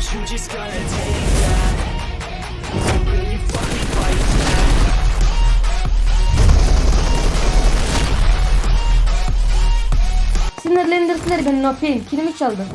Aren't you just gonna take that? You fucking fight back? Sinirlendirdiler beni yapayım? Kilimi çaldı.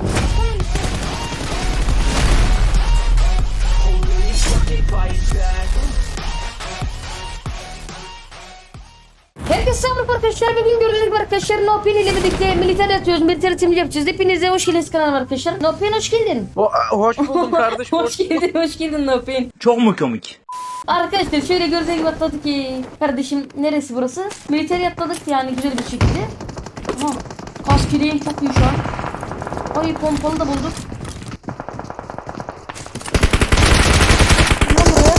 Herkese selam arkadaşlar. Bugün gördüğünüz gibi arkadaşlar Nopin ile birlikte militer atıyoruz. Militer timli yapacağız. Hepinize hoş geldiniz kanalıma arkadaşlar. Nopin hoş geldin. Ho- hoş buldum kardeşim. hoş geldin, hoş geldin Nopin. Çok mu komik? Arkadaşlar şöyle gördüğünüz gibi atladık ki kardeşim neresi burası? Militeri atladık yani güzel bir şekilde. Aha kask çok iyi şu an. Ay pompalı da bulduk. Lan buraya.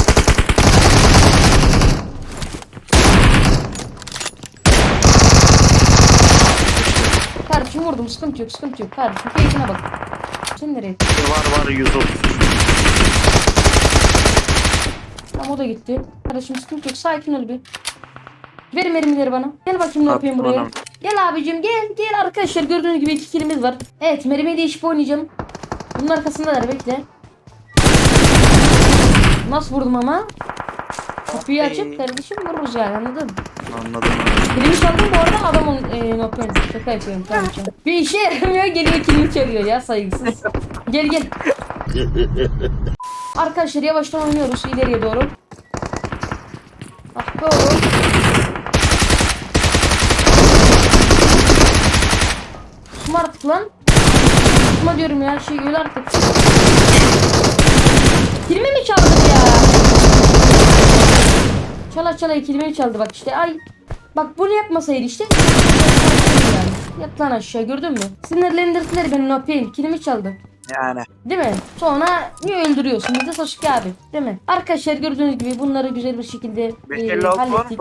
Kardeşim vurdum sıkıntı yok sıkıntı yok kardeşim keyfine bak. Sen nereye? Var var 130. Tamam o da gitti. Kardeşim sıkıntı yok sakin ol bir. Ver mermileri bana. Gel bakayım ne yapayım buraya. Gel abicim gel gel arkadaşlar gördüğünüz gibi iki kilimiz var. Evet mermi değişip oynayacağım. Bunun arkasındalar bekle. Nasıl vurdum ama? Kapıyı Ay. açıp kardeşim vururuz yani anladın? Anladım. Kilimi çaldım bu arada adamın e, nokta şaka yapıyorum tamam canım. Bir işe yaramıyor geliyor kilimi çalıyor ya saygısız. gel gel. Arkadaşlar yavaştan oynuyoruz ileriye doğru. Bak doğru. Kusma artık lan. Kusma diyorum ya şey öyle artık. Kilimi mi çaldık ya? Çala çala kilimi çaldı bak işte ay. Bak bunu yapmasaydı işte. Yani. Yat lan aşağı gördün mü? Sinirlendirdiler beni ne yapayım? Kilimi çaldı. Yani. Değil mi? Sonra niye öldürüyorsun? Bir de Sasuke abi. Değil mi? Arkadaşlar gördüğünüz gibi bunları güzel bir şekilde 556 e, var mı hallettik.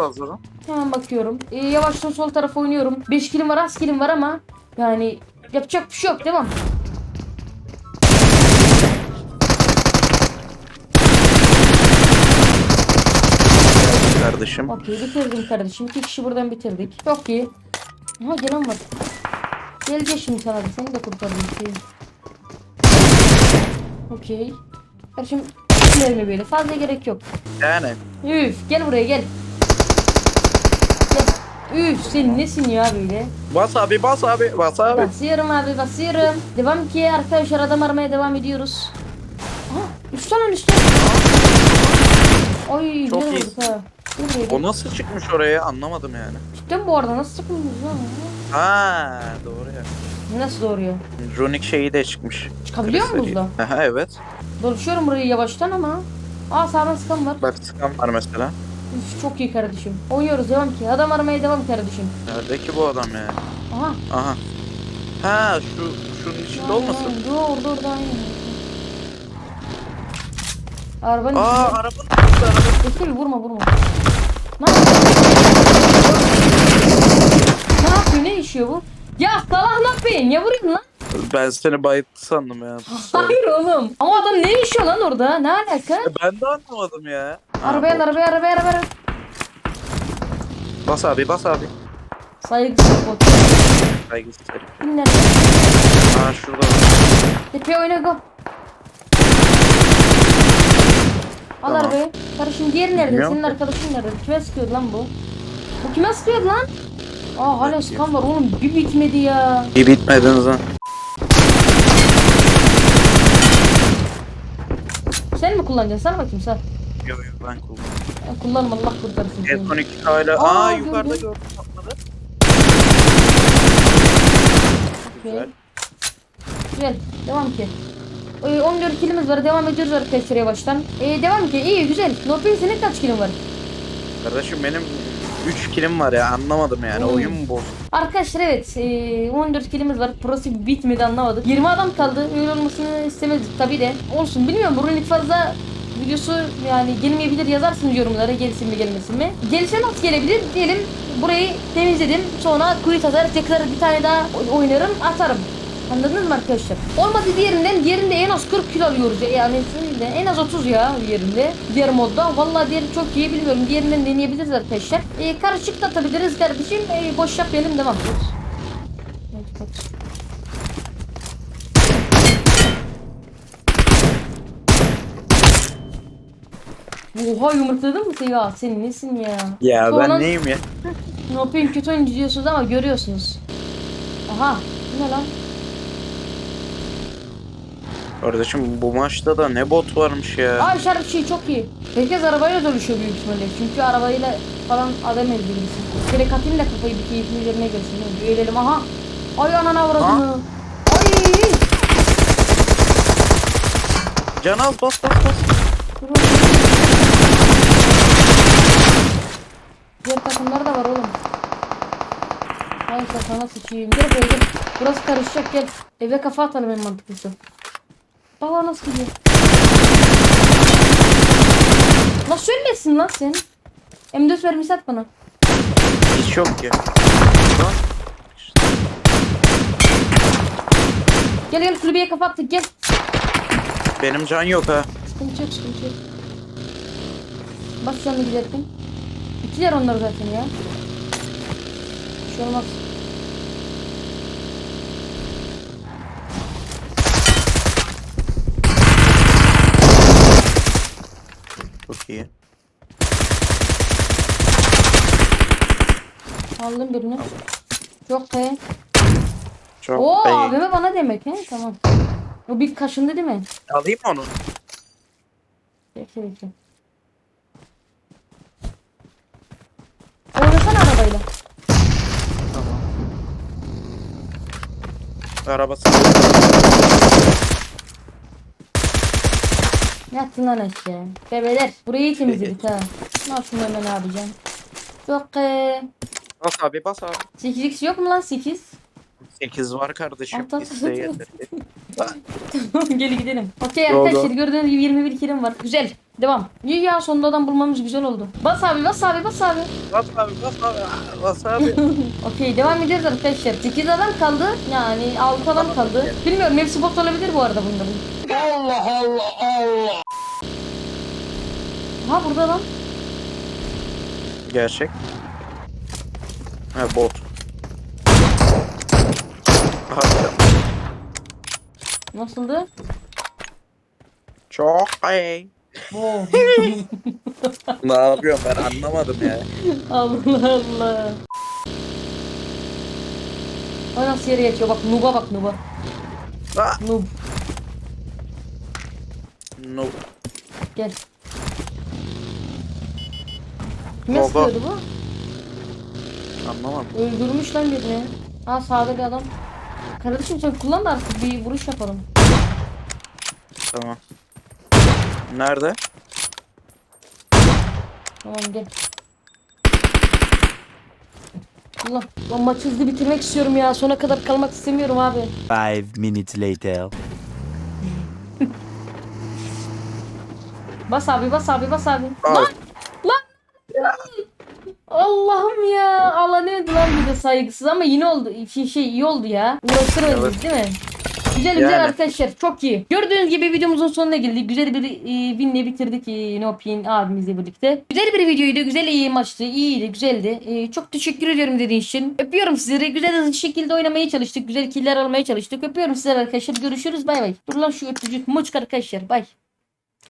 Hemen bakıyorum. E, yavaştan sol tarafa oynuyorum. 5 kilim var az kilim var ama yani yapacak bir şey yok. Devam. Kardeşim. Okey bitirdim kardeşim. İki kişi buradan bitirdik. Çok iyi. Aha gelen var. Gelecek şimdi sana da. Seni de kurtardım. Okey. Okey. Kardeşim mermi böyle. Fazla gerek yok. Yani. Üf gel buraya gel. Gel. Üf sen nesin ya böyle? Bas abi bas abi bas abi. Basıyorum abi basıyorum. Devam ki arkadaşlar adam aramaya devam ediyoruz. Aha üstten lan üstten. Ay Çok iyi. ha. O nasıl çıkmış oraya anlamadım yani. Cidden bu arada nasıl çıkmış lan? Ha doğru ya. Nasıl doğruyor? Runik şeyi de çıkmış. Çıkabiliyor mu buzda? Aha evet. Dolaşıyorum burayı yavaştan ama. Aa sağdan sıkan var. Bak sıkan var mesela. Üf, çok iyi kardeşim. Oynuyoruz devam ki. Adam aramaya devam kardeşim. Nerede ki bu adam ya? Aha. Aha. Ha şu şunun içinde olmasın? Dur orada aynen. Arabanın Aa içinde. arabanın içinde araba. Bekle bir vurma vurma. Ne yapıyor? Ne yapıyor? Ne işiyor bu? Ya salak ne yapıyorsun? Ya vurayım lan. Ben seni bayıttı sandım ya. Hayır oğlum. Ama adam ne işiyor lan orada? Ne alaka? ben de anlamadım ya. Ha, Arabaya bu- arabaya arabaya arabaya. Bas abi bas abi. Saygısız bot. Saygısız herif. Bin nerede? Ha şurada. Tepeye oyna go. Al Tamam. arabayı. Kardeşim diğeri nerede? Bilmiyorum Senin ki. arkadaşın nerede? Kime sıkıyordu lan bu? Bu kime sıkıyordu lan? Aa hala sıkan var oğlum bir bitmedi ya. İyi bitmediniz ha. Sen mi kullanacaksın? Sana bakayım sen. Yok yok ben kullanıyorum. Ya kullanma Allah kurtarsın seni. S12 hala. Aa, Aa, gördüm. yukarıda gördüm patladı. Okey. Güzel. Güzel. Devam ki. Ee, 14 kilimiz var. Devam ediyoruz arkadaşlar yavaştan. Ee, devam ki. İyi güzel. Nopin senin kaç kilin var? Kardeşim benim 3 kilim var ya anlamadım yani Hmm. oyun mu bozdu? Arkadaşlar evet. ee, 14 kilimiz var. Burası bitmedi anlamadık. 20 adam kaldı. Öyle olmasını istemezdik tabii de. Olsun bilmiyorum. Bunun ilk fazla videosu yani gelmeyebilir yazarsınız yorumlara gelsin mi gelmesin mi. Gelirse nasıl gelebilir diyelim burayı temizledim sonra quit atar tekrar bir tane daha oy- oynarım atarım. Anladınız mı arkadaşlar? Olmadı diğerinden diğerinde en az 40 kilo alıyoruz yani değil de en az 30 ya diğerinde diğer modda. Vallahi diğeri çok iyi bilmiyorum diğerinden deneyebiliriz arkadaşlar. Ee, karışık da atabiliriz kardeşim ee, boş yapmayalım devam. Bak. Oha yumurtladın mı sen ya? Sen nesin ya? Ya Sonra- ben neyim ya? Ne yapayım kötü oyuncu diyorsunuz ama görüyorsunuz. Aha. Bu ne lan? Kardeşim bu maçta da ne bot varmış ya. Aa işaret şey çok iyi. Herkes arabayla dönüşüyor büyük ihtimalle. Çünkü arabayla falan adam öldürürsün. Şöyle katayım da kafayı bir keyfin üzerine gelsin. Hadi Ölelim aha. Ay anana avradını. Ay. Can al bas bas bas. Diğer takımlar da var oğlum. Ay sana sıçayım. Gel buraya gel. Burası karışacak gel. Eve kafa atalım en mantıklısı. Baba nasıl gidiyor? Lan sönmesin lan sen. M4 vermiş at bana. Hiç yok ki. Lan, Gel gel kulübeye kafa attık gel. Benim can yok ha. Sıkıntı yok sıkıntı yok. Bas canını giderken. İkiler onlar zaten ya. Bir şey olmaz. Çok iyi. Aldım birini. Çok iyi. Çok Oo iyi. abime bana demek he tamam. O bir kaşındı değil mi? Alayım mı onu? Bekle bekle. Oynasana arabayla. Tamam. Arabası. Yattın lan aşağı. Bebeler. Burayı temizledik ha. Nasıl hemen abicim? Çok iyi. Bas abi bas abi. 8x yok mu lan 8? 8 var kardeşim. At, at, at. Tamam gel gidelim. Okey arkadaşlar gördüğünüz gibi 21 kilim var. Güzel. Devam. İyi ya sonunda adam bulmamız güzel oldu. Bas abi bas abi bas abi. Bas abi bas abi. Bas abi. Okey devam ediyoruz arkadaşlar. 8 adam kaldı. Yani 6 adam kaldı. Bilmiyorum hepsi bot olabilir bu arada bunların. Allah Allah Allah. Ha burada lan. Gerçek. Ha bot. Harika. Nasıldı? Çok iyi. Oo. Ne yapıyorum ben anlamadım ya. Allah Allah. Ay nasıl yere geçiyor bak Nub'a bak Nub'a. Ah, Nub no. gel. Kime Baba. sıkıyordu bu? Anlamadım. Öldürmüş lan birini. Ha sağda bir adam. Kardeşim sen kullan da artık bir vuruş yapalım. Tamam. Nerede? Tamam gel. Allah, lan maçı hızlı bitirmek istiyorum ya. Sona kadar kalmak istemiyorum abi. Five minutes later. Bas abi, bas abi, bas abi. Al. Lan! Allah'ım ya. Alanıyordu lan bir de saygısız ama yine oldu. Şey, şey iyi oldu ya. Uğraştırmadık Evet. değil mi? Güzel güzel Yani. arkadaşlar çok iyi. Gördüğünüz gibi videomuzun sonuna geldik. Güzel bir e, winle bitirdik e, Nopin abimizle birlikte. Güzel bir videoydu. Güzel iyi maçtı. İyiydi. Güzeldi. E, çok teşekkür ediyorum dediğiniz için. Öpüyorum sizleri. Güzel hızlı şekilde oynamaya çalıştık. Güzel killer almaya çalıştık. Öpüyorum sizleri arkadaşlar. Görüşürüz. Bay bay. Dur lan şu öpücük. Muçk arkadaşlar. Bay.